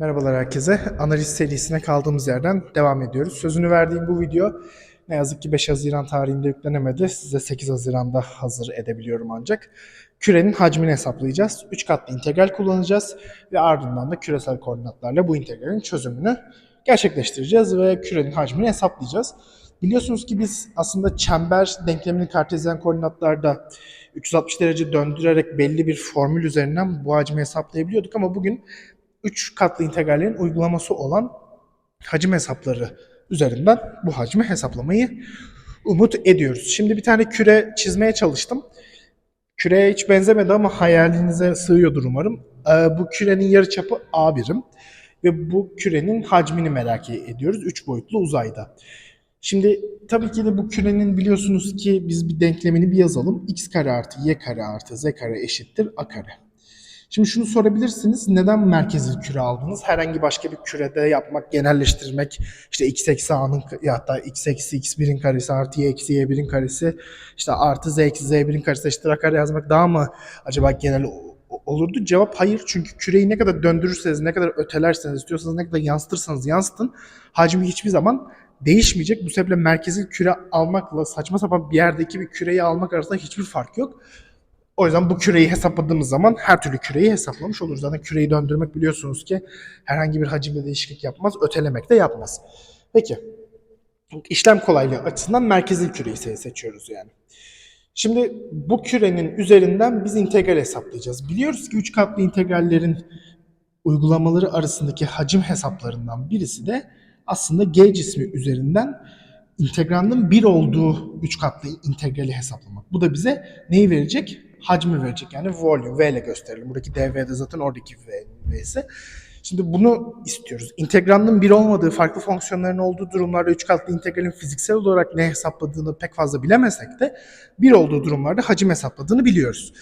Merhabalar herkese. Analiz serisine kaldığımız yerden devam ediyoruz. Sözünü verdiğim bu video ne yazık ki 5 Haziran tarihinde yüklenemedi. Size 8 Haziran'da hazır edebiliyorum ancak. Kürenin hacmini hesaplayacağız. 3 katlı integral kullanacağız ve ardından da küresel koordinatlarla bu integralin çözümünü gerçekleştireceğiz ve kürenin hacmini hesaplayacağız. Biliyorsunuz ki biz aslında çember denklemini kartezyen koordinatlarda 360 derece döndürerek belli bir formül üzerinden bu hacmi hesaplayabiliyorduk ama bugün 3 katlı integrallerin uygulaması olan hacim hesapları üzerinden bu hacmi hesaplamayı umut ediyoruz. Şimdi bir tane küre çizmeye çalıştım. Küreye hiç benzemedi ama hayalinize sığıyordur umarım. Ee, bu kürenin yarıçapı A birim ve bu kürenin hacmini merak ediyoruz 3 boyutlu uzayda. Şimdi tabii ki de bu kürenin biliyorsunuz ki biz bir denklemini bir yazalım. x kare artı y kare artı z kare eşittir a kare. Şimdi şunu sorabilirsiniz. Neden merkezil küre aldınız? Herhangi başka bir kürede yapmak, genelleştirmek, işte x eksi a'nın ya hatta x eksi x1'in karesi artı y eksi y1'in karesi, işte artı z eksi z1'in karesi eşittir a kare yazmak daha mı acaba genel olurdu? Cevap hayır. Çünkü küreyi ne kadar döndürürseniz, ne kadar ötelerseniz, istiyorsanız ne kadar yansıtırsanız yansıtın, hacmi hiçbir zaman değişmeyecek. Bu sebeple merkezil küre almakla saçma sapan bir yerdeki bir küreyi almak arasında hiçbir fark yok. O yüzden bu küreyi hesapladığımız zaman her türlü küreyi hesaplamış oluruz. Zaten küreyi döndürmek biliyorsunuz ki herhangi bir hacimde değişiklik yapmaz, ötelemek de yapmaz. Peki, işlem kolaylığı açısından merkezil küreyi se- seçiyoruz yani. Şimdi bu kürenin üzerinden biz integral hesaplayacağız. Biliyoruz ki üç katlı integrallerin uygulamaları arasındaki hacim hesaplarından birisi de aslında G cismi üzerinden integrandın 1 olduğu 3 katlı integrali hesaplamak. Bu da bize neyi verecek? Hacmi verecek. Yani volume V ile gösterelim. Buradaki dv de zaten oradaki V, V'si. Şimdi bunu istiyoruz. İntegrandın 1 olmadığı, farklı fonksiyonların olduğu durumlarda 3 katlı integralin fiziksel olarak ne hesapladığını pek fazla bilemesek de 1 olduğu durumlarda hacim hesapladığını biliyoruz.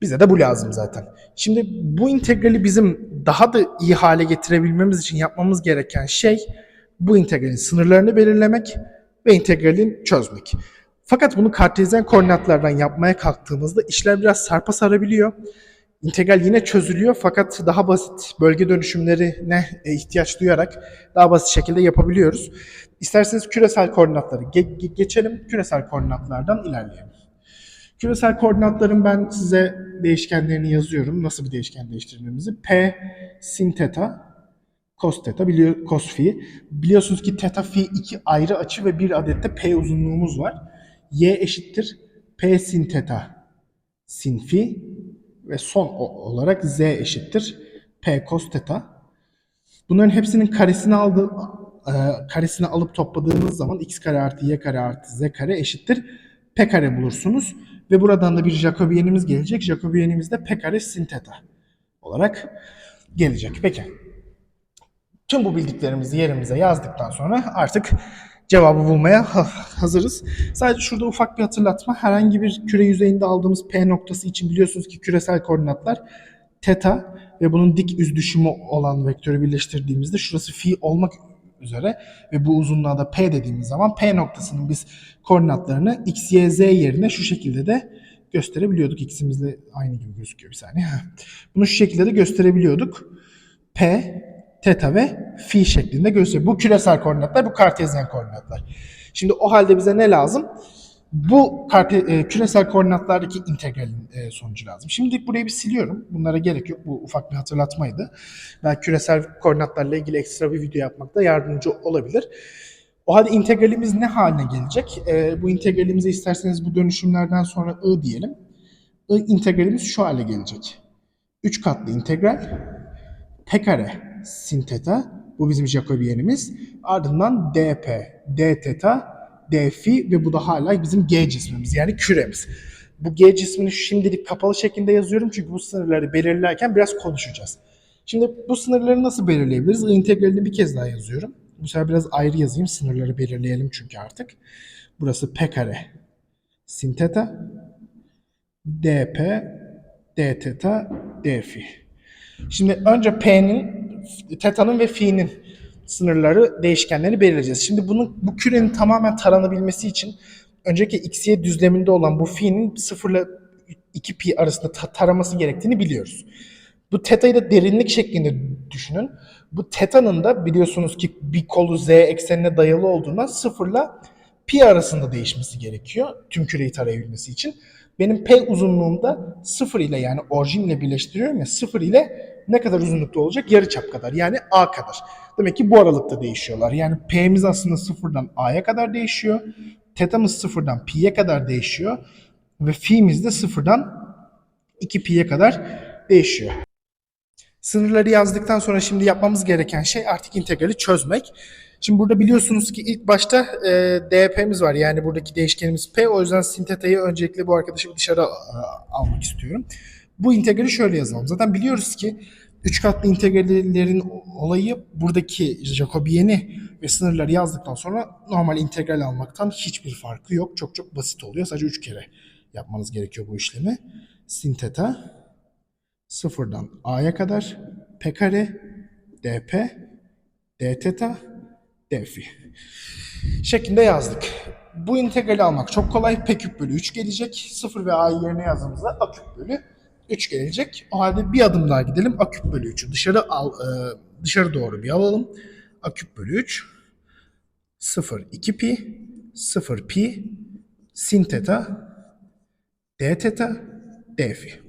Bize de bu lazım zaten. Şimdi bu integrali bizim daha da iyi hale getirebilmemiz için yapmamız gereken şey bu integralin sınırlarını belirlemek ve integralin çözmek. Fakat bunu kartezyen koordinatlardan yapmaya kalktığımızda işler biraz sarpa sarabiliyor. İntegral yine çözülüyor fakat daha basit bölge dönüşümlerine e, ihtiyaç duyarak daha basit şekilde yapabiliyoruz. İsterseniz küresel koordinatları ge- ge- geçelim. Küresel koordinatlardan ilerleyelim. Küresel koordinatların ben size değişkenlerini yazıyorum. Nasıl bir değişken değiştirdiğimizi. P sin theta cos theta biliyor cos phi. Biliyorsunuz ki theta phi iki ayrı açı ve bir adet de p uzunluğumuz var. Y eşittir p sin theta sin phi ve son olarak z eşittir p cos theta. Bunların hepsinin karesini aldı e, karesini alıp topladığınız zaman x kare artı y kare artı z kare eşittir p kare bulursunuz ve buradan da bir Jacobien'imiz gelecek. Jacobien'imiz de p kare sin theta olarak gelecek. Peki. Tüm bu bildiklerimizi yerimize yazdıktan sonra artık cevabı bulmaya ha- hazırız. Sadece şurada ufak bir hatırlatma. Herhangi bir küre yüzeyinde aldığımız P noktası için biliyorsunuz ki küresel koordinatlar teta ve bunun dik üz düşümü olan vektörü birleştirdiğimizde şurası fi olmak üzere ve bu uzunluğa da P dediğimiz zaman P noktasının biz koordinatlarını x, y, z yerine şu şekilde de gösterebiliyorduk. X'imizle aynı gibi gözüküyor bir saniye. Bunu şu şekilde de gösterebiliyorduk. P, teta ve fi şeklinde gösteriyor. Bu küresel koordinatlar, bu kartezyen koordinatlar. Şimdi o halde bize ne lazım? Bu karte, e, küresel koordinatlardaki integralin e, sonucu lazım. Şimdi burayı bir siliyorum. Bunlara gerek yok. Bu ufak bir hatırlatmaydı. Belki küresel koordinatlarla ilgili ekstra bir video yapmakta yardımcı olabilir. O halde integralimiz ne haline gelecek? E, bu integralimize isterseniz bu dönüşümlerden sonra I diyelim. I integralimiz şu hale gelecek. 3 katlı integral p kare sin theta bu bizim Jacobien'imiz. Ardından dp, d theta, d phi ve bu da hala bizim g cismimiz yani küremiz. Bu g cismini şimdilik kapalı şeklinde yazıyorum çünkü bu sınırları belirlerken biraz konuşacağız. Şimdi bu sınırları nasıl belirleyebiliriz? İntegralini bir kez daha yazıyorum. Bu sefer biraz ayrı yazayım. Sınırları belirleyelim çünkü artık. Burası p kare sin theta, dp, d theta, d phi. Şimdi önce P'nin, teta'nın ve fi'nin sınırları, değişkenlerini belirleyeceğiz. Şimdi bunun, bu kürenin tamamen taranabilmesi için önceki x'ye düzleminde olan bu fi'nin 0 ile 2 pi arasında ta- taraması gerektiğini biliyoruz. Bu teta'yı da derinlik şeklinde düşünün. Bu teta'nın da biliyorsunuz ki bir kolu z eksenine dayalı olduğundan sıfırla pi arasında değişmesi gerekiyor tüm küreyi tarayabilmesi için. Benim p uzunluğumda sıfır ile yani orijin ile birleştiriyorum ya sıfır ile ne kadar uzunlukta olacak? Yarıçap kadar yani a kadar. Demek ki bu aralıkta değişiyorlar. Yani p'miz aslında sıfırdan a'ya kadar değişiyor. Teta'mız sıfırdan pi'ye kadar değişiyor. Ve fi'miz de sıfırdan 2 pi'ye kadar değişiyor. Sınırları yazdıktan sonra şimdi yapmamız gereken şey artık integrali çözmek. Şimdi burada biliyorsunuz ki ilk başta e, dp'miz var. Yani buradaki değişkenimiz p. O yüzden sin teta'yı öncelikle bu arkadaşı dışarı a, almak istiyorum. Bu integrali şöyle yazalım. Zaten biliyoruz ki üç katlı integrallerin olayı buradaki Jacobien'i ve sınırları yazdıktan sonra normal integral almaktan hiçbir farkı yok. Çok çok basit oluyor. Sadece üç kere yapmanız gerekiyor bu işlemi. Sin theta sıfırdan a'ya kadar p kare dp d theta d phi şeklinde yazdık. Bu integrali almak çok kolay. P küp bölü 3 gelecek. 0 ve a'yı yerine yazdığımızda a küp bölü 3 gelecek. O halde bir adım daha gidelim. A küp bölü 3'ü dışarı al, e, dışarı doğru bir alalım. A küp bölü 3 0 2 pi 0 pi sin theta d theta d phi.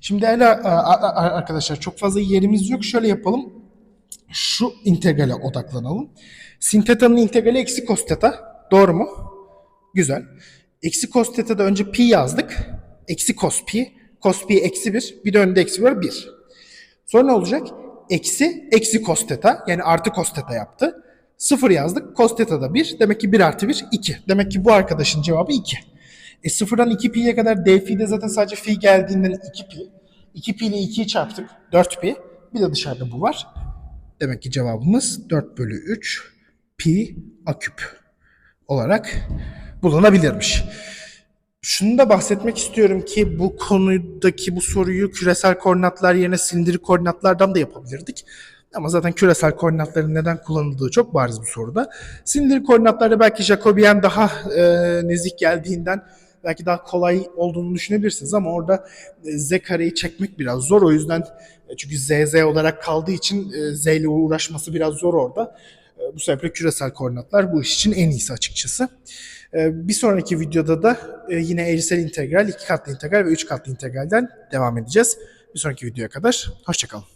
Şimdi değerli a- arkadaşlar çok fazla yerimiz yok. Şöyle yapalım. Şu integrale odaklanalım. Sin theta'nın integrali eksi cos theta. Doğru mu? Güzel. Eksi cos theta'da önce pi yazdık. Eksi cos pi. Cos pi eksi 1. Bir de önünde eksi var 1. Sonra ne olacak? Eksi, eksi cos theta. Yani artı cos theta yaptı. 0 yazdık. Cos theta da 1. Demek ki 1 artı 1 2. Demek ki bu arkadaşın cevabı 2. E sıfırdan 2 pi'ye kadar d fi'de zaten sadece fi geldiğinden 2 pi. 2 pi ile 2'yi çarptık. 4 pi. Bir de dışarıda bu var. Demek ki cevabımız 4 bölü 3 pi a küp olarak bulunabilirmiş. Şunu da bahsetmek istiyorum ki bu konudaki bu soruyu küresel koordinatlar yerine silindirik koordinatlardan da yapabilirdik. Ama zaten küresel koordinatların neden kullanıldığı çok bariz bu soruda. Silindirik koordinatlarda belki Jacobian daha e, nezik geldiğinden belki daha kolay olduğunu düşünebilirsiniz ama orada e, z kareyi çekmek biraz zor. O yüzden e, çünkü z z olarak kaldığı için e, z ile uğraşması biraz zor orada. Bu sebeple küresel koordinatlar bu iş için en iyisi açıkçası. E, Bir sonraki videoda da e, yine eğrisel integral, iki katlı integral ve üç katlı integralden devam edeceğiz. Bir sonraki videoya kadar hoşçakalın.